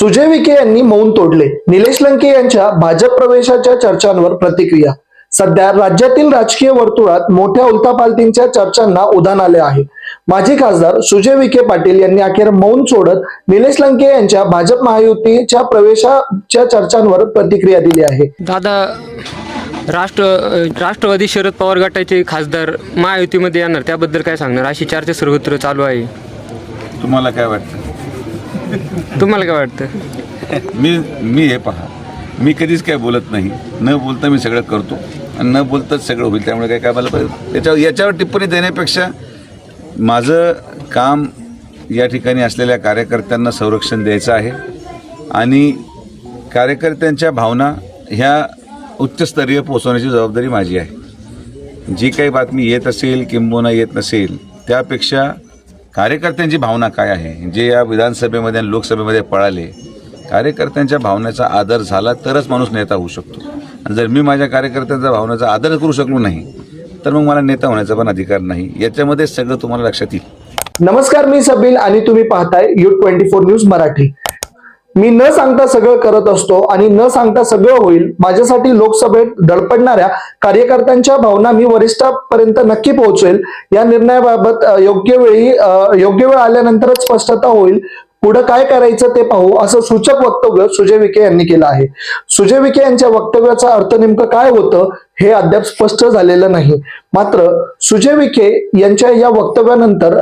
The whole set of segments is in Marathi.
सुजय विखे यांनी मौन तोडले. निलेश लंके यांच्या भाजप प्रवेशाच्या चर्चांवर प्रतिक्रिया. सध्या राज्यातील राजकीय वर्तुळात मोठ्या उलथापालथींच्या चर्चांना उधाण आले आहे. माजी खासदार सुजय विखे पाटील यांनी अखेर मौन सोडत निलेश लंके यांच्या भाजप महायुतीच्या प्रवेशाच्या चर्चांवर प्रतिक्रिया दिली आहे. दादा राष्ट्र राष्ट्रवादी शरद पवार गटाचे खासदार महायुतीमध्ये येणार त्याबद्दल काय सांगणार? अशी चर्चा सर्वत्र चालू आहे. तुम्हाला काय वाटतं? तुम्हाला काय वाटतं? मी मी हे पहा. मी कधीच काय बोलत नाही. न बोलता मी सगळं करतो आणि न बोलताच सगळं होईल. त्यामुळे काय काय मला पाहिजे याच्यावर याच्यावर टिप्पणी देण्यापेक्षा माझं काम या ठिकाणी असलेल्या कार्यकर्त्यांना संरक्षण द्यायचं आहे आणि कार्यकर्त्यांच्या भावना ह्या उच्चस्तरीय पोहोचवण्याची जबाबदारी माझी आहे. जी काही बातमी येत असेल किंबहुना येत नसेल त्यापेक्षा कार्यकर्त्यांची भावना काय आहे? जे या विधानसभेमध्ये आणि लोकसभेमध्ये पळाले कार्यकर्त्यांच्या भावनेचा आदर झाला तरच माणूस नेता होऊ शकतो. आणि जर मी माझ्या कार्यकर्त्यांच्या भावनेचा आदर करू शकलो नाही तर मग मला नेता होण्याचा पण अधिकार नाही. याच्यामध्ये सगळं तुम्हाला लक्षात येईल. नमस्कार मी सबील आणि तुम्ही पाहताय you twenty four news Marathi. मी न सांगता सगळं करत असतो आणि न सांगता सगळं होईल माझ्यासाठी लोकसभेत धडपडणाऱ्या कार्यकर्त्यांच्या भावना मी वरिष्ठापर्यंत नक्की पोहोचवेल. या निर्णयाबाबत योग्य वेळी योग्य वेळ आल्यानंतरच स्पष्टता होईल. पुढे काय करायचं ते पाहू असं सूचक वक्तव्य सुजय विखे यांनी केलं आहे. सुजय विखे यांच्या वक्तव्याचा अर्थ नेमकं काय होतं हे अद्याप स्पष्ट झालेलं नाही. मात्र सुजय विखे यांच्या या वक्तव्यानंतर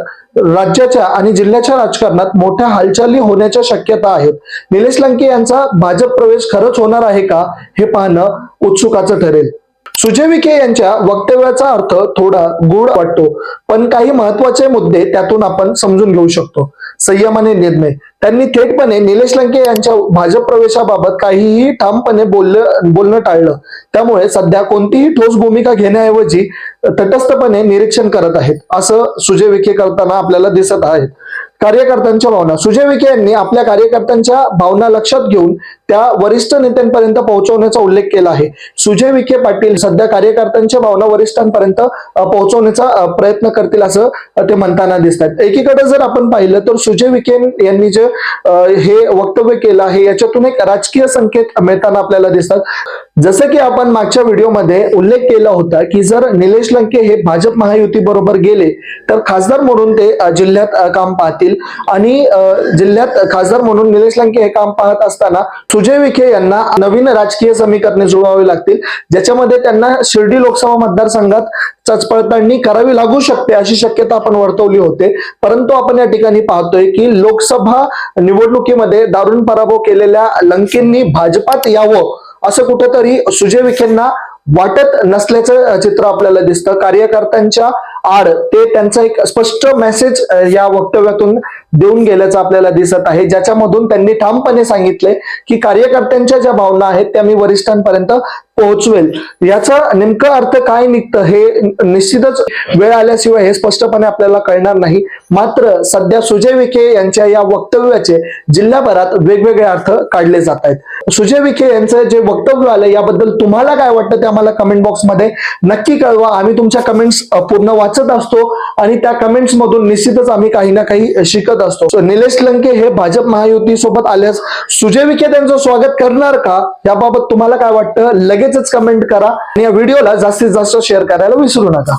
राज्याच्या आणि जिल्ह्याच्या राजकारणात मोठ्या हालचाली होण्याच्या शक्यता आहेत. निलेश लंके यांचा भाजप प्रवेश खरंच होणार आहे का हे पाहणं उत्सुकाचं ठरेल. सुजय विखे यांच्या वक्तव्याचा अर्थ थोडा गूढ वाटतो पण काही महत्त्वाचे मुद्दे त्यातून आपण समजून घेऊ शकतो. संयमाने निर्णय. त्यांनी थेटपणे निलेश लंके यांच्या भाजप प्रवेशाबाबत काहीही ठामपणे बोललं बोलणं टाळलं. त्यामुळे सध्या कोणतीही ठोस भूमिका घेण्याऐवजी तटस्थपणे निरीक्षण करत आहेत असं सुजय विखे करताना आपल्याला दिसत आहेत. कार्यकर्त्यांच्या भावना. सुजय विखे यांनी आपल्या कार्यकर्त्यांच्या भावना लक्षात घेऊन त्या वरिष्ठ नेत्यांपर्यंत पोहोचवण्याचा उल्लेख केला आहे. सुजय विखे पाटील सध्या कार्यकर्त्यांच्या भावना वरिष्ठांपर्यंत पोहोचवण्याचा प्रयत्न करतील असं ते म्हणताना दिसतात एकीकडे जर आपण पाहिलं तर सुजय विखे यांनी जे हे वक्तव्य केलं आहे याच्यातून एक राजकीय संकेत मिळताना आपल्याला दिसतात. जसं की आपण मागच्या व्हिडिओमध्ये उल्लेख केला होता की जर निलेश लंके हे भाजप महायुती बरोबर गेले तर खासदार म्हणून ते जिल्ह्यात काम पाहतील. आणि जिल्ह्यात खासदार म्हणून निलेश लंके हे काम पाहत असताना सुजय विखे यांना नवीन राजकीय समीकरणे जुळवावी लागतील. ज्याच्यामध्ये त्यांना शिर्डी लोकसभा मतदारसंघात चचपडताळणी करावी लागू शकते अशी शक्यता आपण वर्तवली होते. परंतु आपण या ठिकाणी पाहतोय की लोकसभा निवडणुकीमध्ये दारुण पराभव केलेल्या लंकेंनी भाजपात यावं असं कुठेतरी सुजय विखेंना वाटत नसल्याचं चित्र आपल्याला दिसतं. कार्यकर्त्यांच्या आड ते त्यांचा एक स्पष्ट मेसेज या वक्तव्यातून देऊन गेल्याचं आपल्याला दिसत आहे. ज्याच्यामधून त्यांनी ठामपणे सांगितले की कार्यकर्त्यांच्या ज्या भावना आहेत त्या मी वरिष्ठांपर्यंत पोहोचवेल. याचा नेमका अर्थ काय निघतं हे निश्चितच वेळ आल्याशिवाय हे स्पष्टपणे आपल्याला कळणार नाही. मात्र सध्या सुजय विखे यांच्या या वक्तव्याचे जिल्ह्याभरात वेगवेगळे अर्थ काढले जात आहेत. सुजय विखे यांचं जे वक्तव्य आलं याबद्दल तुम्हाला काय वाटतं ते आम्हाला कमेंट बॉक्समध्ये नक्की कळवा. आम्ही तुमच्या कमेंट्स पूर्ण वाचत असतो आणि त्या कमेंट्स मधून निश्चितच आम्ही काही ना काही शिकत असतो. निलेश लंके हे भाजप महायुती सोबत आल्यास सुजय विखे त्यांचं स्वागत करणार का? याबाबत तुम्हाला काय वाटतं? लगेच लगेचच कमेंट करा आणि या व्हिडिओला जास्तीत जास्त शेअर करायला विसरू नका.